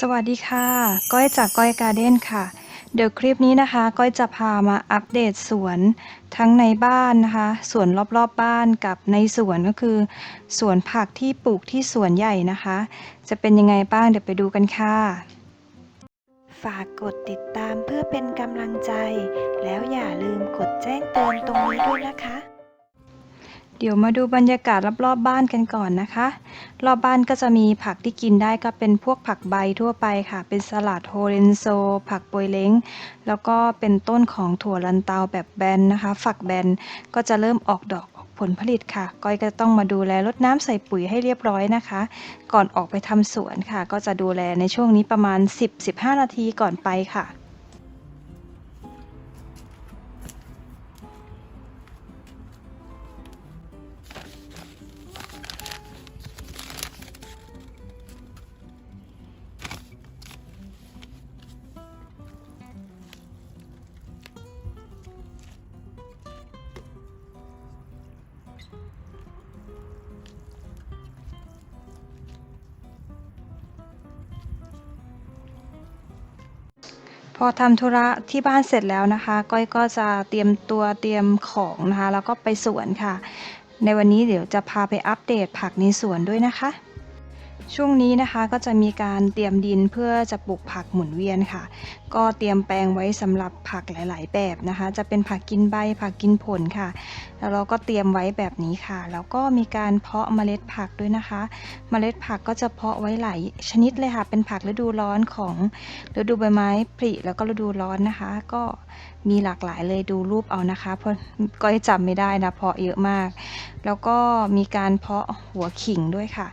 สวัสดีค่ะ ก้อยจากก้อยการ์เด้นค่ะ เดี๋ยวคลิปนี้นะคะ ก้อยจะพามาอัปเดตสวนทั้งในบ้านนะคะ สวนรอบๆบบ้านกับในสวนก็คือ สวนผักที่ปลูกที่สวนใหญ่นะคะ จะเป็นยังไงบ้างเดี๋ยวไปดูกันค่ะ ฝากกดติดตามเพื่อเป็นกำลังใจ แล้วอย่าลืมกดแจ้งเตือนตรงนี้ด้วยนะคะ เดี๋ยวมาดูบรรยากาศรอบๆบบ้านกันก่อนนะคะ รอบบ้านก็จะมีผักที่กินได้ก็เป็นพวกผักใบทั่วไปค่ะ เป็นสลัดโฮเรนโซ ผักโปยเล้ง แล้วก็เป็นต้นของถั่วลันเตาแบบแบนนะคะ ฝักแบนก็จะเริ่มออกดอกออกผลผลิตค่ะ ก้อยก็ต้องมาดูแลรดน้ำใส่ปุ๋ยให้เรียบร้อยนะคะ ก่อนออกไปทำสวนค่ะ ก็จะดูแลในช่วงนี้ประมาณ 10-15 นาทีก่อนไปค่ะ อทำธุระที่บ้านเสร็จแล้วนะคะ ก้อยก็จะเตรียมตัวเตรียมของนะคะ แล้วก็ไปสวนค่ะ ในวันนี้เดี๋ยวจะพาไปอัปเดตผักในสวนด้วยนะคะ ช่วงนี้นะคะก็จะมีการเตรียมดินเพื่อจะปลูกผักหมุนเวียนค่ะ ก็เตรียมแปลงไว้สำหรับผักหลาย ๆ แบบนะคะ จะเป็นผักกินใบผักกินผลค่ะ แล้วเราก็เตรียมไว้แบบนี้ค่ะ แล้วก็มีการเพาะเมล็ดผักด้วยนะคะ เมล็ดผักก็จะเพาะไว้หลายชนิดเลยค่ะ เป็นผักฤดูร้อนของฤดูใบไม้ผลิแล้วก็ฤดูร้อนนะคะ ก็มีหลากหลายเลยดูรูปเอานะคะ เพราะก็จำไม่ได้นะเพาะเยอะมาก แล้วก็มีการเพาะหัวขิงด้วยค่ะ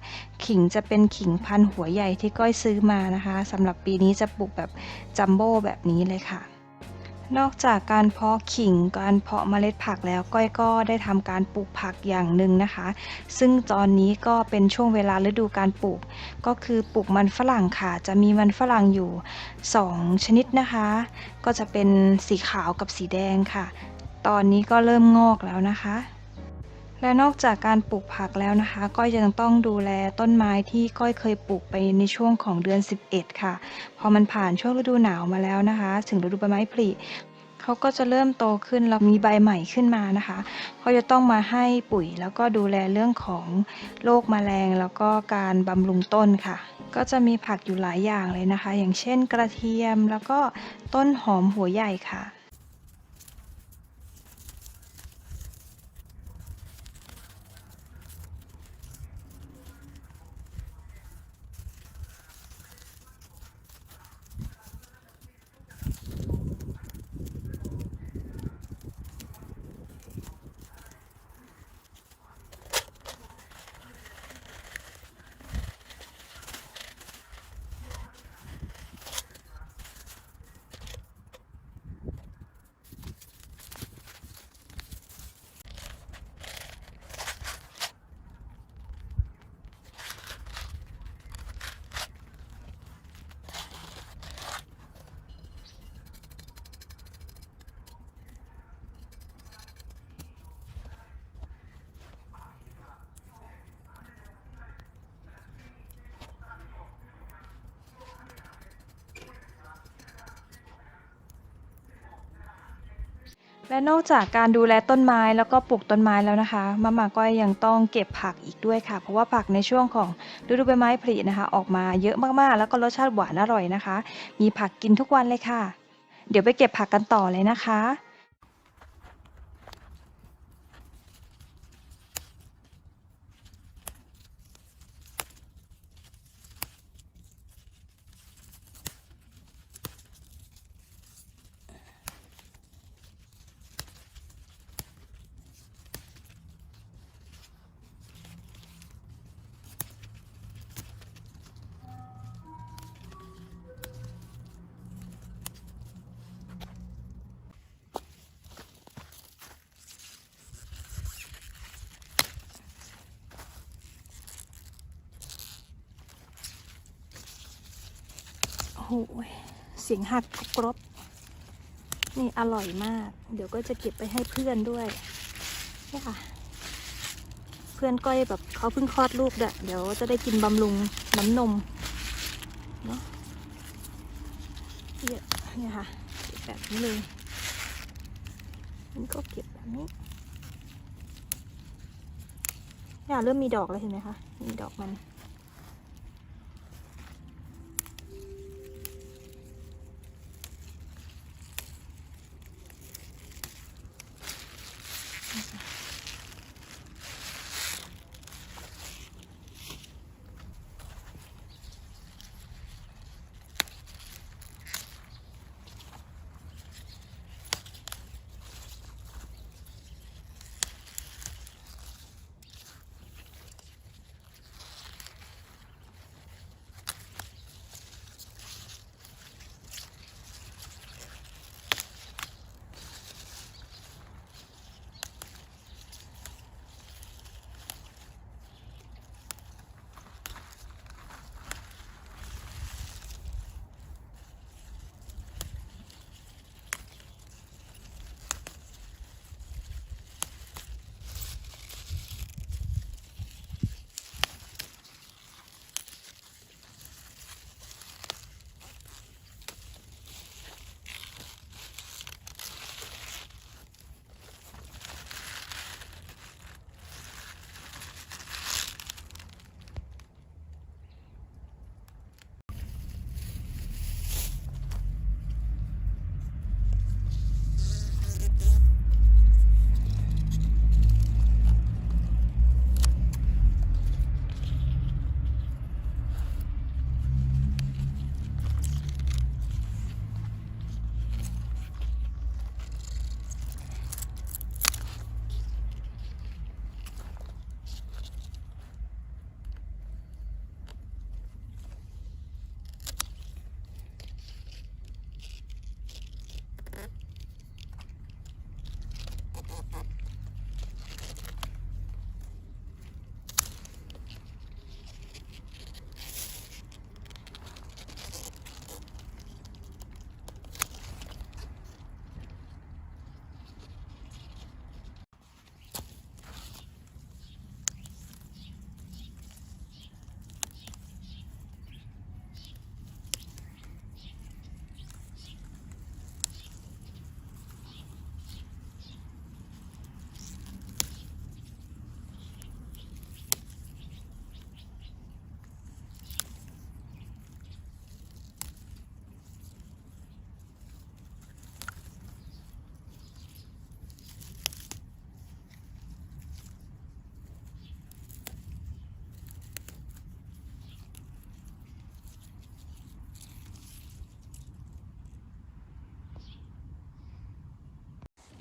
ขิงจะเป็นขิงพันหัวใหญ่ที่ก้อยซื้อมานะคะสำหรับปีนี้จะปลูกแบบจัมโบ้แบบนี้เลยค่ะ นอกจากการเพาะขิงการเพาะเมล็ดผักแล้วก้อยก็ได้ทำการปลูกผักอย่างหนึ่งนะคะ ซึ่งตอนนี้ก็เป็นช่วงเวลาฤดูการปลูก ก็คือปลูกมันฝรั่งค่ะ จะมีมันฝรั่งอยู่ 2 ชนิดนะคะ ก็จะเป็นสีขาวกับสีแดงค่ะ ตอนนี้ก็เริ่มงอกแล้วนะคะ และนอกจากการปลูกผักแล้วนะคะก้อยยังต้องดูแลต้นไม้ที่ก้อยเคยปลูกไปในช่วงของเดือน 11 ค่ะ พอมันผ่านช่วงฤดูหนาวมาแล้วนะคะ ถึงฤดูใบไม้ผลิเขาก็จะเริ่มโตขึ้นแล้วมีใบใหม่ขึ้นมานะคะก็จะต้องมาให้ปุ๋ยแล้วก็ดูแลเรื่องของโรคแมลงแล้วก็การบำรุงต้นค่ะ ก็จะมีผักอยู่หลายอย่างเลยนะคะ อย่างเช่นกระเทียมแล้วก็ต้นหอมหัวใหญ่ค่ะ และนอกจากการดูแลต้นไม้แล้วก็ปลูกต้นไม้แล้วนะคะมะม่าก็ยังต้องเก็บผักอีกด้วยค่ะ เพราะว่าผักในช่วงของฤดูใบไม้ผลินะคะ ออกมาเยอะมากๆ แล้วก็รสชาติหวานอร่อยนะคะ มีผักกินทุกวันเลยค่ะ เดี๋ยวไปเก็บผักกันต่อเลยนะคะ หเสียงหักกรบนี่อร่อยมาก เดี๋ยวก็จะเก็บไปให้เพื่อนด้วยนี่ค่ะ เพื่อนก้อยแบบเขาเพิ่งคลอดลูกด้วยเดี๋ยวจะได้กินบำรุงน้ำนมเนาะเนี่ยนี่ค่ะเก็บแบบนี้เลยมันก็เก็บแบบนี้เนี่ยเริ่มมีดอกแล้วเห็นไหมคะ มีดอกมัน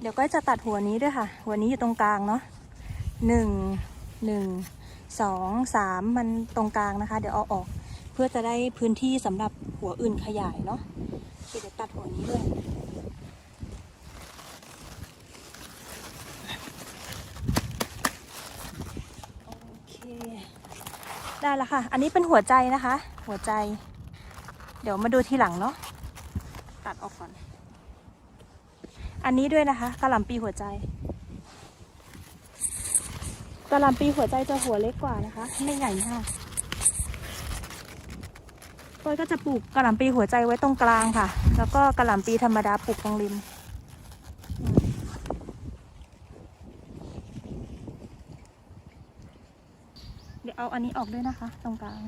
เดี๋ยวก็จะตัดหัวนี้ด้วยค่ะ หัวนี้อยู่ตรงกลางเนาะหนึ่งหนึ่งสองสามมันตรงกลางนะคะ เดี๋ยวเอาออกเพื่อจะได้พื้นที่สำหรับหัวอื่นขยายเนาะเดี๋ยวตัดหัวนี้ด้วยโอเคได้แล้วค่ะ อันนี้เป็นหัวใจนะคะ หัวใจ เดี๋ยวมาดูทีหลังเนาะตัดออกก่อน อันนี้ด้วยนะคะกระหล่ำปีหัวใจกระหล่ำปีหัวใจจะหัวเล็กกว่านะคะ ไม่ใหญ่มากต้อยก็จะปลูกกระหล่ำปีหัวใจไว้ตรงกลางค่ะ แล้วก็กระหล่ำปีธรรมดาปลูกตรงริม เดี๋ยวเอาอันนี้ออกด้วยนะคะ ตรงกลาง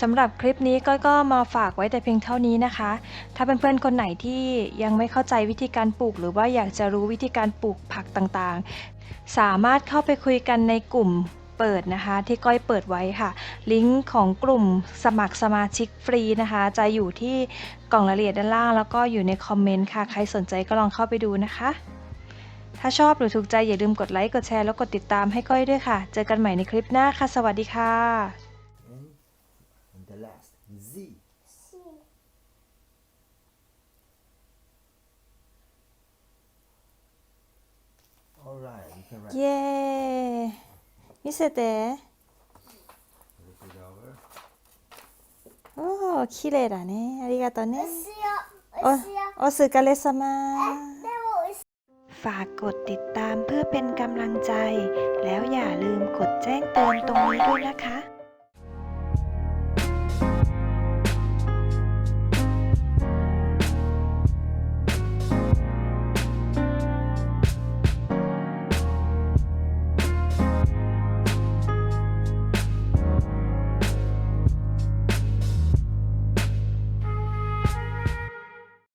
สำหรับคลิปนี้ก้อยก็มาฝากไว้แต่เพียงเท่านี้นะคะ ถ้าเพื่อนๆคนไหนที่ยังไม่เข้าใจวิธีการปลูก หรือว่าอยากจะรู้วิธีการปลูกผักต่างๆ สามารถเข้าไปคุยกันในกลุ่มเปิดนะคะที่ก้อยเปิดไว้ค่ะ ลิงก์ของกลุ่มสมัครสมาชิกฟรีนะคะ จะอยู่ที่กล่องรายละเอียดด้านล่าง แล้วก็อยู่ในคอมเมนต์ค่ะ ใครสนใจก็ลองเข้าไปดูนะคะ ถ้าชอบหรือถูกใจอย่าลืมกดไลค์ กดแชร์ แล้วกดติดตามให้ก้อยด้วยค่ะ เจอกันใหม่ในคลิปหน้าค่ะ สวัสดีค่ะ right, you can write เย้มิเซเตะ flip it over. โอ้綺麗だねありがとうねおおいしいよお疲れ様でもおいしい ฝากกดติดตามเพื่อเป็นกำลังใจ แล้วอย่าลืมกดแจ้งเตือนตรงนี้ด้วยนะคะ